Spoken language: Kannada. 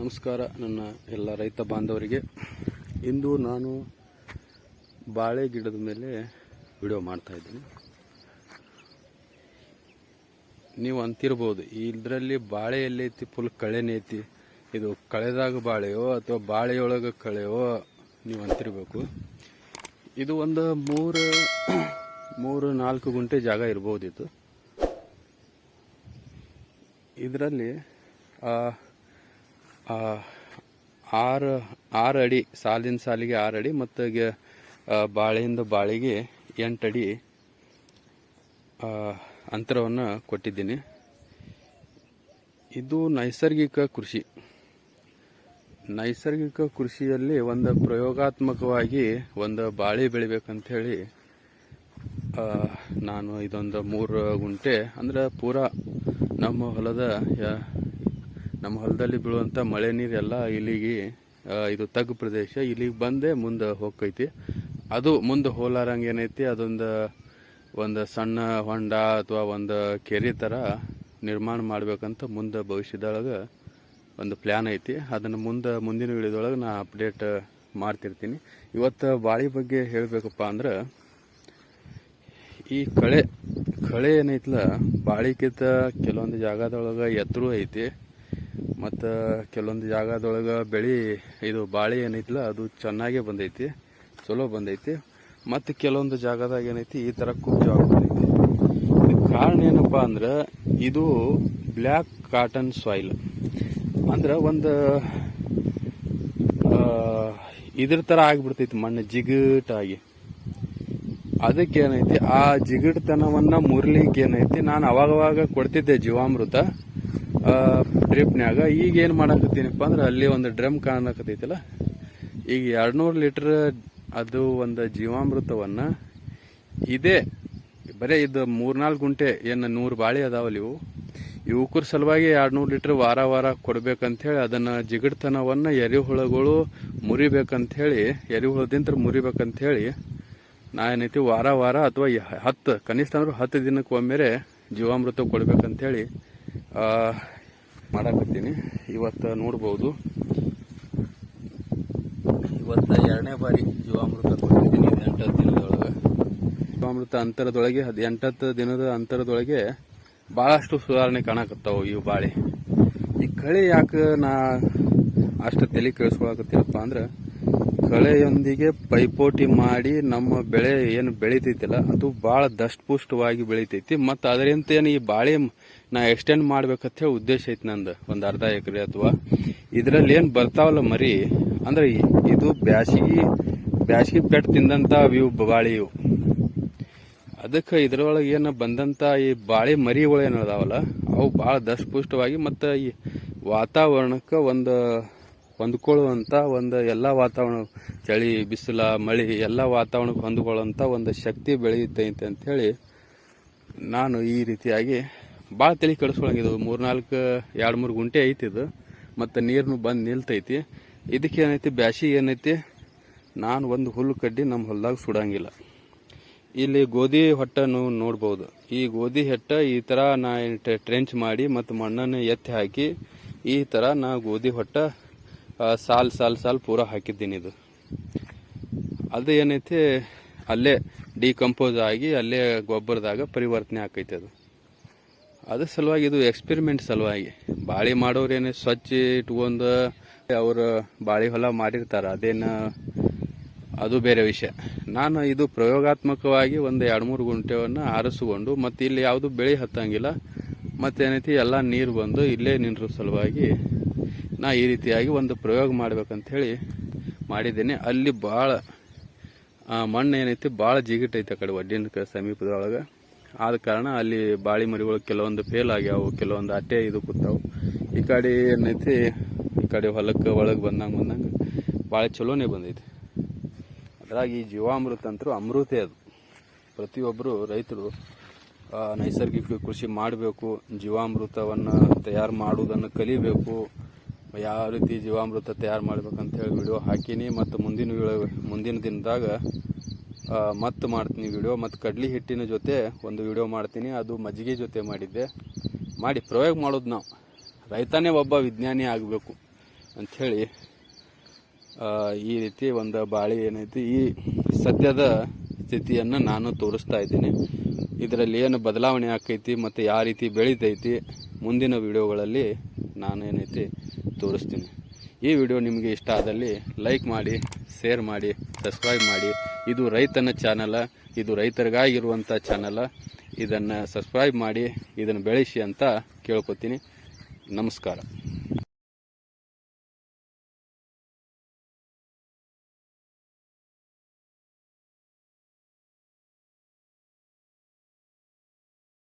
ನಮಸ್ಕಾರ ನನ್ನ ಎಲ್ಲ ರೈತ ಬಾಂಧವರಿಗೆ. ಇಂದು ನಾನು ಬಾಳೆ ಗಿಡದ ಮೇಲೆ ವಿಡಿಯೋ ಮಾಡ್ತಾ ಇದ್ದೀನಿ. ನೀವು ಅಂತಿರ್ಬೋದು ಇದರಲ್ಲಿ ಬಾಳೆ ಎಲ್ಲೈತಿ ಫುಲ್ ಕಳೆನೇ ಐತಿ. ಇದು ಕಳೆದಾಗ ಬಾಳೆಯೋ ಅಥವಾ ಬಾಳೆಯೊಳಗೆ ಕಳೆಯೋ, ನೀವು ಅಂತಿರಬೇಕು. ಇದು ಒಂದು ಮೂರು ಮೂರು ನಾಲ್ಕು ಗುಂಟೆ ಜಾಗ ಇರ್ಬೋದಿತ್ತು. ಇದರಲ್ಲಿ ಆರು ಆರು ಅಡಿ ಸಾಲಿನ ಸಾಲಿಗೆ ಆರು ಅಡಿ ಮತ್ತು ಬಾಳೆಯಿಂದ ಬಾಳೆಗೆ ಎಂಟು ಅಡಿ ಅಂತರವನ್ನು ಕೊಟ್ಟಿದ್ದೀನಿ. ಇದು ನೈಸರ್ಗಿಕ ಕೃಷಿ. ನೈಸರ್ಗಿಕ ಕೃಷಿಯಲ್ಲಿ ಒಂದು ಪ್ರಯೋಗಾತ್ಮಕವಾಗಿ ಒಂದು ಬಾಳೆ ಆ, ನಾನು ಇದೊಂದು ಮೂರು ಗುಂಟೆ, ಅಂದ್ರೆ ಪೂರ ನಮ್ಮ ಹೊಲದ ನಮ್ಮ ಹೊಲದಲ್ಲಿ ಬೀಳುವಂಥ ಮಳೆ ನೀರೆಲ್ಲ ಇಲ್ಲಿಗೆ ಇದು ತಗ್ಗು ಪ್ರದೇಶ. ಇಲ್ಲಿಗೆ ಬಂದೆ ಮುಂದೆ ಹೋಗ್ತೈತಿ. ಅದು ಮುಂದೆ ಹೋಲಾರಂಗೆ ಏನೈತಿ, ಅದೊಂದು ಒಂದು ಸಣ್ಣ ಹೊಂಡ ಅಥವಾ ಒಂದು ಕೆರೆ ಥರ ನಿರ್ಮಾಣ ಮಾಡಬೇಕಂತ ಮುಂದೆ ಭವಿಷ್ಯದೊಳಗೆ ಒಂದು ಪ್ಲ್ಯಾನ್ ಐತಿ. ಅದನ್ನು ಮುಂದೆ ಮುಂದಿನ ವಿಡಿಯೋದೊಳಗೆ ನಾನು ಅಪ್ಡೇಟ್ ಮಾಡ್ತಿರ್ತೀನಿ. ಇವತ್ತು ಬಾಳಿ ಬಗ್ಗೆ ಹೇಳಬೇಕಪ್ಪ ಅಂದ್ರೆ ಈ ಕಳೆ ಕಳೆ ಏನೈತಲ್ಲ ಬಾಳಿಕಿತ ಕೆಲವೊಂದು ಜಾಗದೊಳಗೆ ಎತ್ತರೂ ಐತಿ. ಮತ್ತು ಕೆಲವೊಂದು ಜಾಗದೊಳಗೆ ಬೆಳೆ, ಇದು ಬಾಳೆ ಏನೈತಲ್ಲ ಅದು ಚೆನ್ನಾಗೇ ಬಂದೈತಿ, ಚಲೋ ಬಂದೈತಿ. ಮತ್ತು ಕೆಲವೊಂದು ಜಾಗದಾಗ ಏನೈತಿ, ಈ ಥರ ಕುಬ್ಜವಾಗಿ ಬಂದೈತಿ ಇದಕ್ಕೆ ಕಾರಣ ಏನಪ್ಪ ಅಂದ್ರೆ, ಇದು ಬ್ಲ್ಯಾಕ್ ಕಾಟನ್ ಸಾಯಿಲ್ ಅಂದ್ರೆ ಒಂದು ಇದ್ರ ಥರ ಆಗಿಬಿಡ್ತೈತಿ ಮಣ್ಣು, ಜಿಗಟಾಗಿ. ಅದಕ್ಕೆ ಏನೈತಿ ಆ ಜಿಗಿಡ್ತನವನ್ನು ಮುರ್ಲಿಕ್ಕೆ ಏನೈತಿ ನಾನು ಅವಾಗವಾಗ ಕೊಡ್ತಿದ್ದೆ ಜೀವಾಮೃತ ಡ್ರಿಪ್ನ್ಯಾಗ. ಈಗ ಏನು ಮಾಡಕತ್ತೀನಪ್ಪ ಅಂದ್ರೆ ಅಲ್ಲಿ ಒಂದು ಡ್ರಮ್ ಕಾಣಕತ್ತೈತಿಲ್ಲ? ಈಗ ಎರಡ್ನೂರು ಲೀಟರ್ ಅದು ಒಂದು ಜೀವಾಮೃತವನ್ನ ಇದೇ, ಬರೇ ಇದು ಮೂರ್ನಾಲ್ಕು ಗುಂಟೆ, ಏನು ನೂರು ಬಾಳೆ ಅದಾವಲ್ಲ ಇವು? ಯುವಕರ ಸಲುವಾಗಿ ಎರಡ್ನೂರು ಲೀಟರ್ ವಾರ ವಾರ ಕೊಡ್ಬೇಕಂಥೇಳಿ ಹೇಳಿ ಜಿಗಿಡ್ತನವನ್ನು ಎರಿಹುಳುಗಳು ಮುರಿಬೇಕಂಥೇಳಿ ಎರೆಹುಳದಿಂದ ಮುರಿಬೇಕಂತ ಹೇಳಿ ನಾ ಏನೈತಿ ವಾರ ವಾರ ಅಥವಾ ಹತ್ತು ಕನಿಷ್ಠ ಅಂದ್ರೆ ಹತ್ತು ದಿನಕ್ಕೆ ಒಮ್ಮೆರೆ ಜೀವಾಮೃತ ಕೊಡ್ಬೇಕಂತ ಹೇಳಿ ಆ, ಮಾಡಾಕತ್ತೀನಿ. ಇವತ್ತು ನೋಡ್ಬೋದು. ಇವತ್ತು ಎರಡನೇ ಬಾರಿ ಜೀವಾಮೃತ ಕೊಟ್ಟಿದ್ದೀನಿ ಎಂಟತ್ತು ದಿನದೊಳಗೆ. ಜೀವಾಮೃತ ಅಂತರದೊಳಗೆ ಅದು ಎಂಟತ್ತು ದಿನದ ಅಂತರದೊಳಗೆ ಭಾಳಷ್ಟು ಸುಧಾರಣೆ ಕಾಣಕತ್ತಾವು ಇವು ಬಾಳೆ. ಈ ಕಳೆ ಯಾಕೆ ನಾ ಅಷ್ಟು ತಲೆ ಕೇಳಿಸ್ಕೊಳಕತ್ತೀನಪ್ಪ ಅಂದ್ರೆ ಕಳೆಯೊಂದಿಗೆ ಪೈಪೋಟಿ ಮಾಡಿ ನಮ್ಮ ಬೆಳೆ ಏನು ಬೆಳಿತೈತಿಲ್ಲ, ಅದು ಭಾಳ ದಷ್ಟಪುಷ್ಟವಾಗಿ ಬೆಳಿತೈತಿ. ಮತ್ತು ಅದರಿಂದ ಏನು ಈ ಬಾಳೆ ನಾ ಎಕ್ಸ್ಟೆಂಡ್ ಮಾಡ್ಬೇಕಂತ ಹೇಳಿ ಉದ್ದೇಶ ಐತಿ ನಂದು, ಒಂದು ಅರ್ಧ ಎಕರೆ ಅಥವಾ ಇದರಲ್ಲಿ ಏನು ಬರ್ತಾವಲ್ಲ ಮರಿ, ಅಂದ್ರೆ ಇದು ಬ್ಯಾಸಿಗೆ ಬ್ಯಾಸಿಗೆ ಪೆಟ್ಟು ತಿಂದಂಥ ಇವು ಬಾಳೆ ಇವು. ಅದಕ್ಕೆ ಇದರೊಳಗೆ ಏನು ಬಂದಂಥ ಈ ಬಾಳೆ ಮರಿಗಳು ಏನು ಅದಾವಲ್ಲ, ಅವು ಭಾಳ ದಷ್ಟಪುಷ್ಟವಾಗಿ ಮತ್ತು ಈ ವಾತಾವರಣಕ್ಕೆ ಒಂದು ಹೊಂದ್ಕೊಳ್ಳುವಂಥ ಒಂದು ಎಲ್ಲ ವಾತಾವರಣ, ಚಳಿ, ಬಿಸಿಲ, ಮಳೆ, ಎಲ್ಲ ವಾತಾವರಣಕ್ಕೆ ಹೊಂದ್ಕೊಳ್ಳುವಂಥ ಒಂದು ಶಕ್ತಿ ಬೆಳೆಯುತ್ತೈತೆ ಅಂಥೇಳಿ ನಾನು ಈ ರೀತಿಯಾಗಿ ಭಾಳ ತಲೆ ಕೆಡಿಸ್ಕೊಳಂಗಿದ್ದು ಮೂರ್ನಾಲ್ಕು, ಎರಡು ಮೂರು ಗುಂಟೆ ಐತಿ ಇದು. ಮತ್ತು ನೀರನ್ನು ಬಂದು ನಿಲ್ತೈತಿ. ಇದಕ್ಕೆ ಏನೈತಿ? ಬ್ಯಾಸಿ ಏನೈತಿ? ನಾನು ಒಂದು ಹುಲ್ಲು ಕಡ್ಡಿ ನಮ್ಮ ಹೊಲದಾಗ ಸುಡಂಗಿಲ್ಲ. ಇಲ್ಲಿ ಗೋಧಿ ಹೊಟ್ಟನ್ನು ನೋಡ್ಬೋದು. ಈ ಗೋಧಿ ಹೆಟ್ಟ ಈ ತರ ನಾ ಟ್ರೆಂಚ್ ಮಾಡಿ ಮತ್ತು ಮಣ್ಣನ್ನು ಎತ್ತಿ ಹಾಕಿ ಈ ತರ ನಾ ಗೋಧಿ ಹೊಟ್ಟ ಸಾಲ್ ಸಾಲ್ ಸಾಲ್ ಪೂರ ಹಾಕಿದ್ದೀನಿ ಇದು. ಅದು ಏನೈತಿ, ಅಲ್ಲೇ ಡಿಕಂಪೋಸ್ ಆಗಿ, ಅಲ್ಲೇ ಗೊಬ್ಬರದಾಗ ಪರಿವರ್ತನೆ ಆಕೈತೆ ಅದು. ಅದ್ರ ಸಲುವಾಗಿ ಇದು ಎಕ್ಸ್ಪೆರಿಮೆಂಟ್ ಸಲುವಾಗಿ. ಬಾಳೆ ಏನೇ ಸ್ವಚ್ಛ ಇಟ್ಕೊಂಡು ಅವರು ಬಾಳೆ ಹೊಲ ಮಾಡಿರ್ತಾರೆ, ಅದೇನು, ಅದು ಬೇರೆ ವಿಷಯ. ನಾನು ಇದು ಪ್ರಯೋಗಾತ್ಮಕವಾಗಿ ಒಂದು ಎರಡು ಮೂರು ಗುಂಟೆವನ್ನು ಆರಿಸಿಕೊಂಡು, ಮತ್ತು ಇಲ್ಲಿ ಯಾವುದು ಬೆಳೆ ಹತ್ತಂಗಿಲ್ಲ, ಮತ್ತೇನೈತಿ, ಎಲ್ಲ ನೀರು ಬಂದು ಇಲ್ಲೇ ನಿಂದ್ರ ಸಲುವಾಗಿ ನಾ ಈ ರೀತಿಯಾಗಿ ಒಂದು ಪ್ರಯೋಗ ಮಾಡ್ಬೇಕಂತ ಹೇಳಿ ಮಾಡಿದ್ದೀನಿ. ಅಲ್ಲಿ ಭಾಳ ಮಣ್ಣು ಏನೈತಿ ಭಾಳ ಜಿಗಿಟೈತೆ ಆ ಕಡೆ ಒಡ್ಡಿನ ಸಮೀಪದೊಳಗೆ. ಆದ ಕಾರಣ ಅಲ್ಲಿ ಬಾಳಿ ಮರಿಗಳು ಕೆಲವೊಂದು ಫೇಲ್ ಆಗ್ಯಾವು, ಕೆಲವೊಂದು ಅಟ್ಟೆ ಇದು ಕೂತಾವು. ಈ ಕಡೆ ಏನೈತಿ, ಈ ಕಡೆ ಹೊಲಕ್ಕೆ ಒಳಗೆ ಬಂದಂಗೆ ಬಂದಂಗೆ ಭಾಳ ಚಲೋನೇ ಬಂದೈತಿ. ಅದ್ರಾಗ ಈ ಜೀವಾಮೃತ ಅಂತರೂ ಅಮೃತೆ ಅದು. ಪ್ರತಿಯೊಬ್ಬರು ರೈತರು ನೈಸರ್ಗಿಕ ಕೃಷಿ ಮಾಡಬೇಕು, ಜೀವಾಮೃತವನ್ನು ತಯಾರು ಮಾಡುವುದನ್ನು ಕಲಿಬೇಕು ಯಾವ ರೀತಿ ಜೀವಾಮೃತ ತಯಾರು ಮಾಡ್ಬೇಕಂತ ಹೇಳಿ ವಿಡಿಯೋ ಹಾಕೀನಿ. ಮತ್ತು ಮುಂದಿನ ಮುಂದಿನ ದಿನದಾಗ ಮತ್ತೆ ಮಾಡ್ತೀನಿ ವಿಡಿಯೋ ಮತ್ತು ಕಡ್ಲಿ ಹಿಟ್ಟಿನ ಜೊತೆ ಒಂದು ವಿಡಿಯೋ ಮಾಡ್ತೀನಿ. ಅದು ಮಜ್ಜಿಗೆ ಜೊತೆ ಮಾಡಿದ್ದೆ. ಮಾಡಿ ಪ್ರಯೋಗ ಮಾಡೋದು ನಾವು. ರೈತನೇ ಒಬ್ಬ ವಿಜ್ಞಾನಿ ಆಗಬೇಕು ಅಂಥೇಳಿ ಈ ರೀತಿ ಒಂದು ಬಾಳಿ ಏನೈತಿ, ಈ ಸದ್ಯದ ಸ್ಥಿತಿಯನ್ನು ನಾನು ತೋರಿಸ್ತಾ ಇದ್ದೀನಿ. ಇದರಲ್ಲಿ ಏನು ಬದಲಾವಣೆ ಆಕೈತಿ, ಮತ್ತು ಯಾವ ರೀತಿ ಬೆಳೀತೈತಿ ಮುಂದಿನ ವಿಡಿಯೋಗಳಲ್ಲಿ ನಾನು ಏನೈತಿ ತೋರಿಸ್ತೀನಿ. ಈ ವಿಡಿಯೋ ನಿಮಗೆ ಇಷ್ಟ ಆದಲ್ಲಿ ಲೈಕ್ ಮಾಡಿ ಶೇರ್ ಮಾಡಿ ಸಬ್ಸ್ಕ್ರೈಬ್ ಮಾಡಿ. ಇದು ರೈತನ ಚಾನಲ ಇದು ರೈತರಿಗಾಗಿರುವಂಥ ಚಾನಲ ಇದನ್ನು ಸಬ್ಸ್ಕ್ರೈಬ್ ಮಾಡಿ, ಇದನ್ನು ಬೆಳೆಸಿ ಅಂತ ಕೇಳ್ಕೊತೀನಿ. ನಮಸ್ಕಾರ.